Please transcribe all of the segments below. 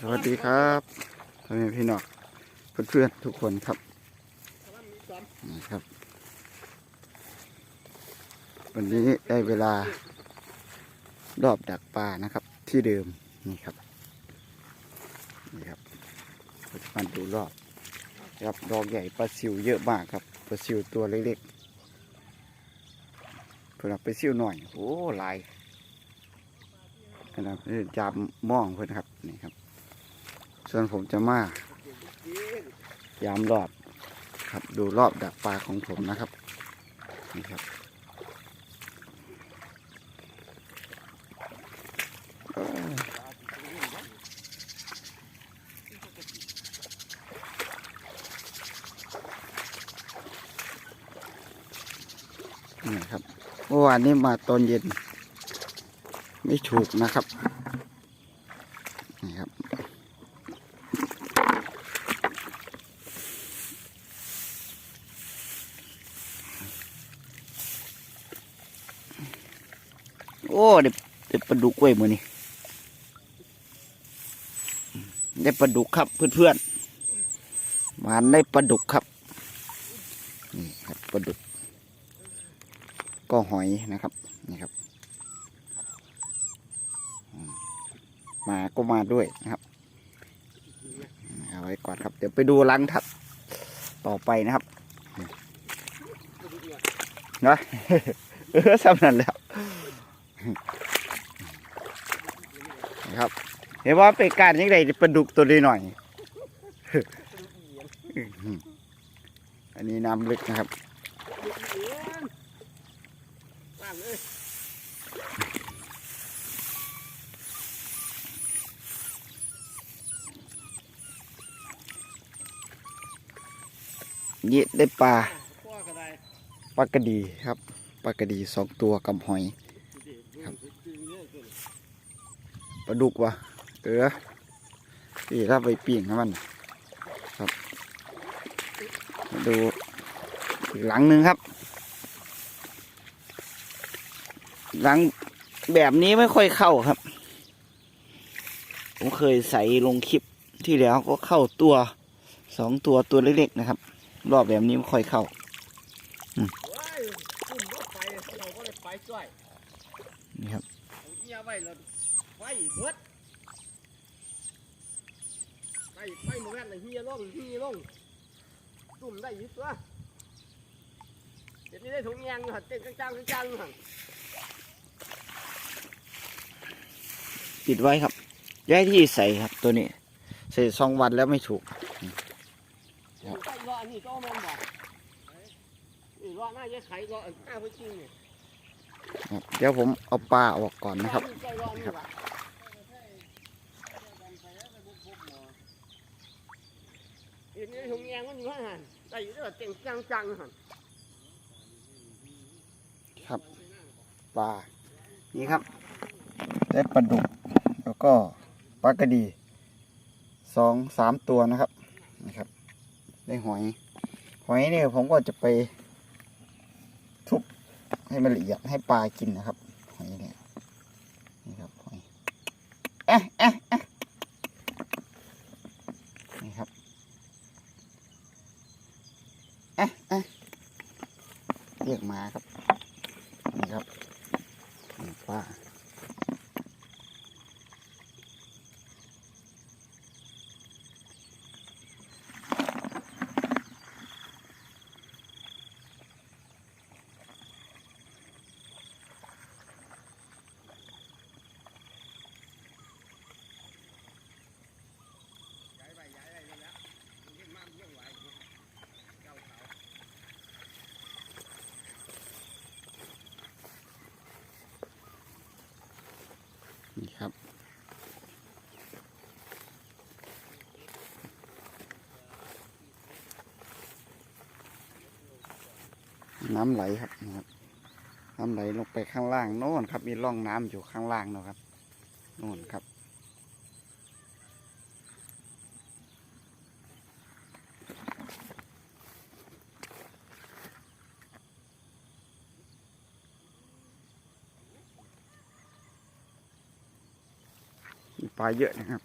สวัสดีครับพ่อแม่พี่น้องเพื่อนๆทุกคนครับนี่ครับ วันนี้ได้เวลารอบดักปลานะครับ ที่เดิมนี่ครับนี่ครับมันดูรอบครับดอกใหญ่ปลาซิวเยอะมากครับปลาซิวตัวเล็กๆเพื่อนเอาไปซิวหน่อยโอ้ลายนะครับนี่จามมองเพื่อนครับนี่ครับ ส่วนผมจะมายามรอบครับดูรอบดักปลาของผมนะครับนี่ครับเอ้ยนี่ครับเมื่อวานนี้มาตอนเย็น ไม่ถูกนะครับ โอ้ได้ได้ป ลาดุกไว้มือนี่ได้ปลาดุกครับเพื่อนๆหวานได้ปลาดุกครับนี่ครับปลาดุก ก็หอยนะครับนี่ครับ มาก็มาด้วยนะครับเอาไว้ก่อนครับ เดี๋ยวไปดูลังทับ ต่อไปนะครับนะเออสำนันแล้ว ครับ เห็นว่าเป็นการยังไงปลาดุกตัวนี้หน่อย อันนี้น้ำลึกนะครับว่งเยนี่ได้ปลาปลากระดีครับปลากระดีสองตัวกับหอย ครับ ป ลาดุกวะเออพี่ถ้าไปปีงให้มันครับมาดูอีกหลังหนึ่งครับ หลังแบบนี้ไม่ค่อยเข้าครับ ผมเคยใส่ลงคลิปที่แล้วก็เข้าตัวสองตัวตัวเล็กๆนะครับ รอบแบบนี้ไม่ค่อยเข้าอ้ยตุ่มนี่ครับ ฟเบิดไฟไฟโมแม่นเลยเฮียลงเฮียลงตุ่มได้อยิตัวเดี๋ยวนี้ได้ถุงยางหัดเต้นจ้างๆจ้างๆหันปิดไว้ครับย้ายที่ใส่ครับตัวนี้ ใส่สองวันแล้วไม่ถูกใส่รออันนี้ก็เอาแม่นบอกนี่รอหน้าเยอะไข่รออันหน้าไปจริงเนี่ยครับเดี๋ยวผมเอาปลาออกก่อนนะครับใส่รอนี่ว่ะ เดี๋ยวนี้ถุงยางมันอยู่างหันได้อยู่ด้วยเต้นจ้างๆหันครับปลานี่ครับได้ปลาดุกแล้วก็ปลากระดีสองสามตัวนะครับนี่ครับ ได้หอย หอยเนี่ยผมก็จะไปทุบให้มันละเอียดให้ปลากินนะครับหอยเนี่ยนี่ครับหอยเอ๊ะเอ๊ะเอ๊ะนี่ครับ เอ๊ะเอ๊ะเรียกมาครับ นี่ครับนี่ปลา ย้ายไปย้ายไปนั่นแหละมันเล่นมากเยี่ยงไหวเจ้าเขา นี่ครับ น้ำไหลครับนะครับ น้ำไหลลงไปข้างล่างโน่นครับ มีร่องน้ำอยู่ข้างล่างนะครับโน่นครับมีปลาเยอะนะครับ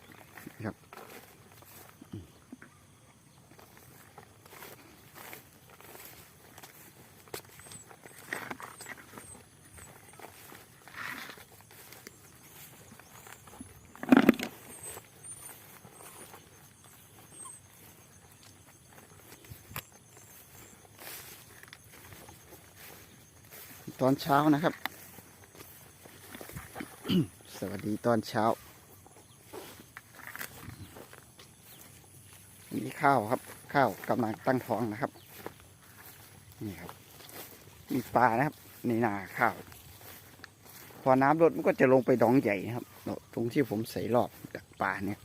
ตอนเช้านะครับ สวัสดีตอนเช้าอันนี้ข้าวครับ ข้าวกำลังตั้งท้องนะครับ นี่ครับ มีปลานะครับ ในนาข้าว พอน้ำลดมันก็จะลงไปดองใหญ่นะครับ ตรงที่ผมใส่รอบดักปลาเนี่ย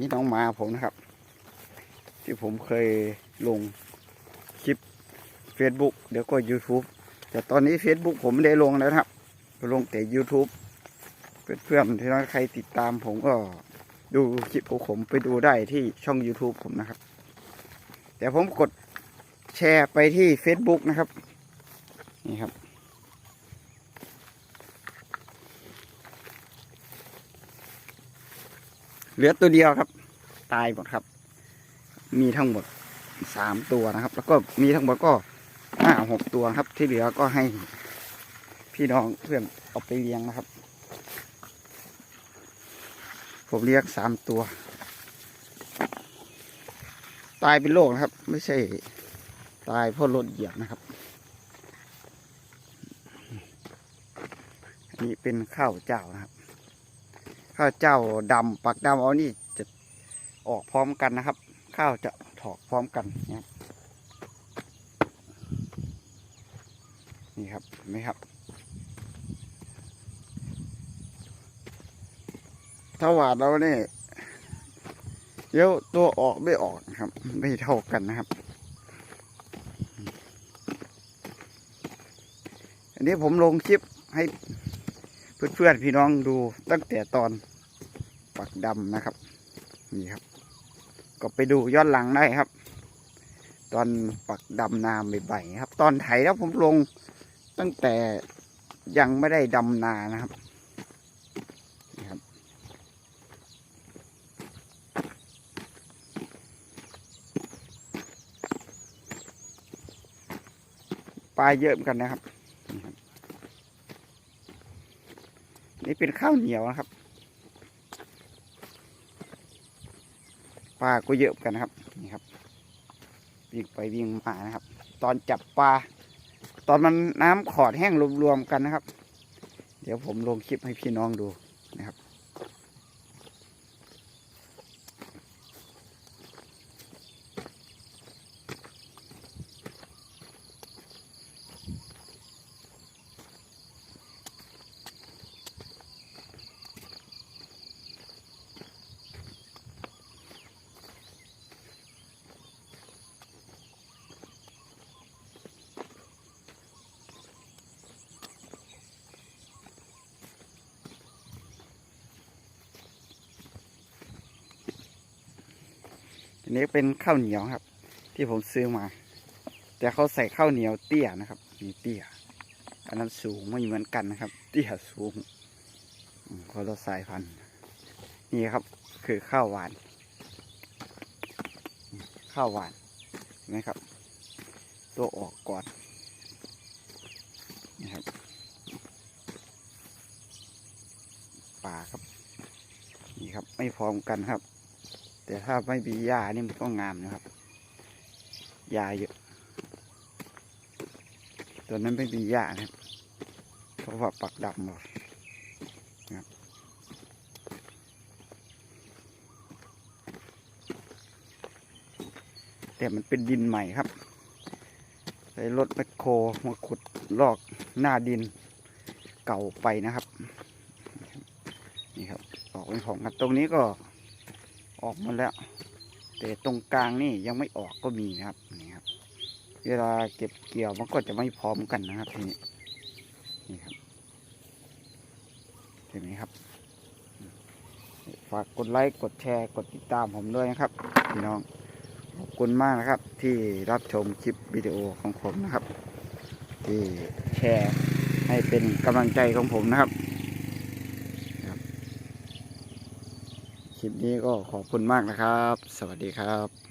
นี่น้องมาผมนะครับ ที่ผมเคยลงคลิป Facebook เดี๋ยวก็ YouTube แต่ตอนนี้ Facebook ผมไม่ได้ลงแล้วครับ ลงแต่ YouTube เพื่อนๆที่น้องใครติดตามผมก็ดูคลิปของผมไปดูได้ที่ช่อง YouTube ผมนะครับ แต่ผมกดแชร์ไปที่ Facebook นะครับ นี่ครับ เหลือตัวเดียวครับ ตายหมดครับ มีทั้งหมดสามตัวนะครับ แล้วก็มีทั้งหมดก็ห้าหกตัวครับ ที่เหลือก็ให้พี่น้องเพื่อนเอาไปเลี้ยงนะครับ ผมเลี้ยงสามตัว ตายเป็นโรคนะครับ ไม่ใช่ตายเพราะรถเหยียบนะครับอันนี้เป็นข้าวเจ้านะครับ ข้าวเจ้าดำปักดำเอานี่จะออกพร้อมกันนะครับ ข้าวจะถอกพร้อมกันนะครับนี่ครับเห็นไหมครับ ถ้าหวาดเราเนี่ยเดี๋ยวตัวออกไม่ออกนะครับ ไม่เท่ากันนะครับ อันนี้ผมลงคลิปให้ เพื่อนๆพี่น้องดูตั้งแต่ตอนปักดำนะครับ นี่ครับ ก็ไปดูย้อนหลังได้ครับ ตอนปักดำนาใบๆครับ ตอนไถแล้วผมลงตั้งแต่ยังไม่ได้ดำนานะครับนี่ครับปลาเยอะเหมือนกันนะครับ นี่ เป็นข้าวเหนียวนะครับปลาก็เยอะกันนะครับนี่ครับวิ่งไปวิ่งมานะครับ ตอนจับปลาตอนมันน้ำขอดแห้งรวมๆกันนะครับ เดี๋ยวผมลงคลิปให้พี่น้องดูนะครับ อันนี้เป็นข้าวเหนียวครับ ที่ผมซื้อมา แต่เขาใส่ข้าวเหนียวเตี้ยนะครับมีเตี้ย อันนั้นสูงไม่เหมือนกันนะครับ เตี้ยสูงคนละสายพันธุ์นี่ครับ คือข้าวหวาน ข้าวหวานเห็นไหมครับ ตัวออกก่อนนี่ครับป่าครับ นี่ครับไม่พร้อมกันครับ แต่ถ้าไม่มีหญ้านี่มันก็งามนะครับหญ้าเยอะตัวนั้นไม่มีหญ้านะครับเพราะว่าปักดำหมดนะครับแต่มันเป็นดินใหม่ครับใช้รถแมคโครมาขุดลอกหน้าดินเก่าไปนะครับ นี่ครับออกเป็นของกันตรงนี้ก็ ออกหมาแล้ว แต่ตรงกลางนี่ยังไม่ออกก็มีนะครับนี่ครับ เวลาเก็บเกี่ยวมันก็จะไม่พร้อมกันนะครับทีนี้นี่ครับเห็นไหมครับ ฝากกดไลค์กดแชร์กดติดตามผมด้วยนะครับพี่น้องขอบคุณมากนะครับ ที่รับชมคลิปวิดีโอของผมนะครับ ที่แชร์ให้เป็นกำลังใจของผมนะครับ คลิปนี้ก็ขอบคุณมากนะครับ สวัสดีครับ